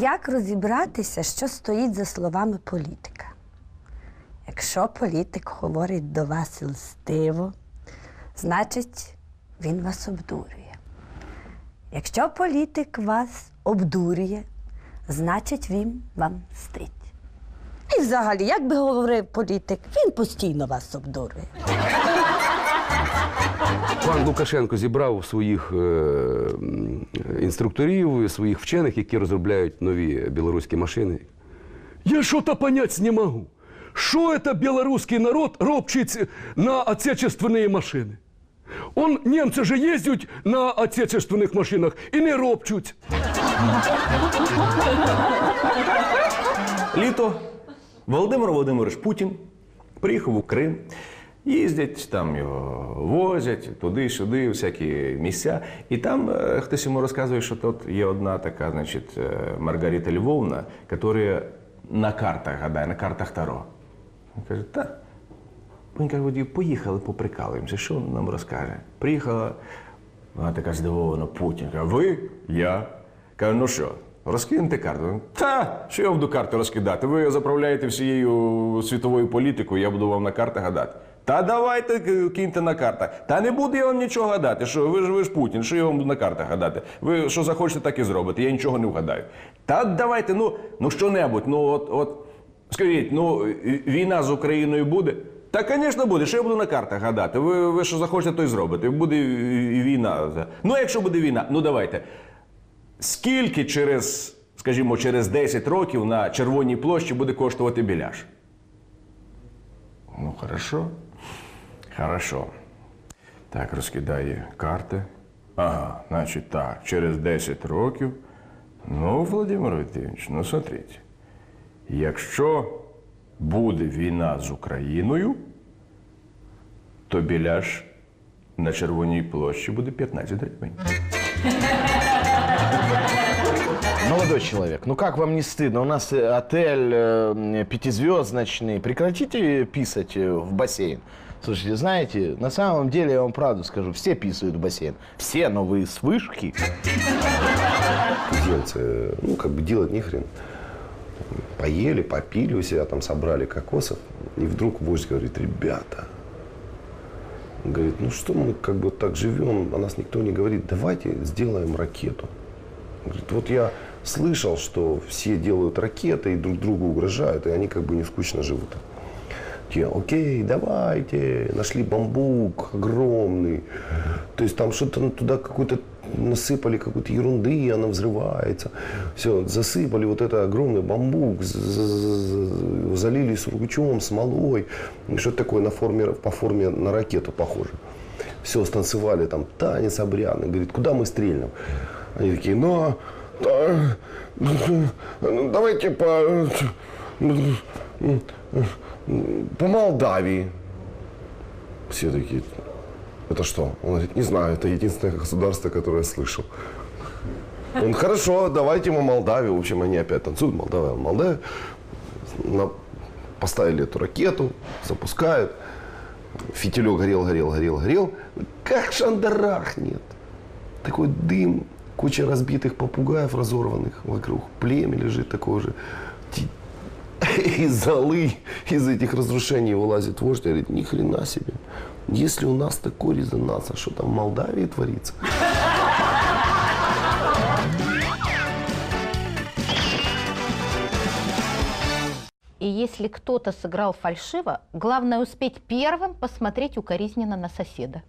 Як розібратися, що стоїть за словами політика? Якщо політик говорить до вас льстиво, значить він вас обдурює. Якщо політик вас обдурює, значить він вам мстить. І взагалі, як би говорив політик, він постійно вас обдурює. Пан Лукашенко зібрав своїх е, м, інструкторів, своїх вчених, які розробляють нові білоруські машини. Я что-то понять не могу. Что это белорусский народ ропчет на отечественные машины? Он, немцы же ездят на отечественных машинах и не ропчуть. Літо Володимир Володимирович Путін приїхав у Крим. Їздять, там його возять туди-сюди, всякі місця. І там е, хтось йому розказує, що тут є одна така, значить, е, Маргарита Львовна, яка на картах гадає, на картах Таро. Він каже, та. Він каже, поїхали, поприкалуємося. Що вона нам розкаже? Приїхала, вона така здивована, Путін. Каже, ви? Я. Каже, ну що, розкиньте карту. Та, що я буду карти розкидати? Ви заправляєте всією світовою політикою, я буду вам на картах гадати. Та давайте киньте на картах. Та не буду я вам нічого гадати. Що ви ж ви ж Путін, що я вам на картах гадати? Ви що захочете, так і зробите. Я нічого не вгадаю. Та давайте, ну, ну що-небудь, ну от, от скажіть, ну війна з Україною буде? Та, звісно, буде. Що я буду на картах гадати? Ви, ви що захочете, то й зробите. Буде війна. Ну, якщо буде війна, ну давайте. Скільки через, скажімо, через 10 років на Червоній площі буде коштувати біляш? Ну, хорошо. Хорошо. Так, розкидає карти. Ага, значить так, через 10 років. Ну, Володимир Вітович, ну смотрите. Якщо буде війна з Україною, то біляш на Червоній площі буде 15 гривень. Молодой человек, ну как вам не стыдно? У нас э, отель э, пятизвездочный. Прекратите писать э, в бассейн. Слушайте, знаете, на самом деле я вам правду скажу, все писают в бассейн. Все, но вы с вышки. Туземцы, ну, как бы делать не хрен. Поели, попили у себя, там собрали кокосов. И вдруг вождь говорит, ребята, говорит, ну что мы как бы так живем, о нас никто не говорит, давайте сделаем ракету. Говорит, вот я слышал, что все делают ракеты и друг другу угрожают, и они как бы не скучно живут. Те, окей, давайте, нашли бамбук огромный. То есть там что-то туда какую-то насыпали какую-то ерунды, и она взрывается. Все, засыпали вот это огромный бамбук, залили сургучом, смолой. Что-то такое на форме, по форме на ракету похоже. Все, станцевали там танец обрядный. Говорит, куда мы стрельнем? Они такие, ну, давайте по, по Молдавии. Все такие, это что? Он говорит, не знаю, это единственное государство, которое я слышал. Он, хорошо, давайте мы Молдавию. В общем, они опять танцуют, Молдавия, Молдавия. На- Поставили эту ракету, запускают. Фитилек горел, горел, горел, горел. Как шандарахнет. Такой дым, куча разбитых попугаев разорванных вокруг. Племя лежит такое же. Из золы, из этих разрушений вылазит вождь и говорит, ни хрена себе. Если у нас такой резонанс, а что там в Молдавии творится? И если кто-то сыграл фальшиво, главное успеть первым посмотреть укоризненно на соседа.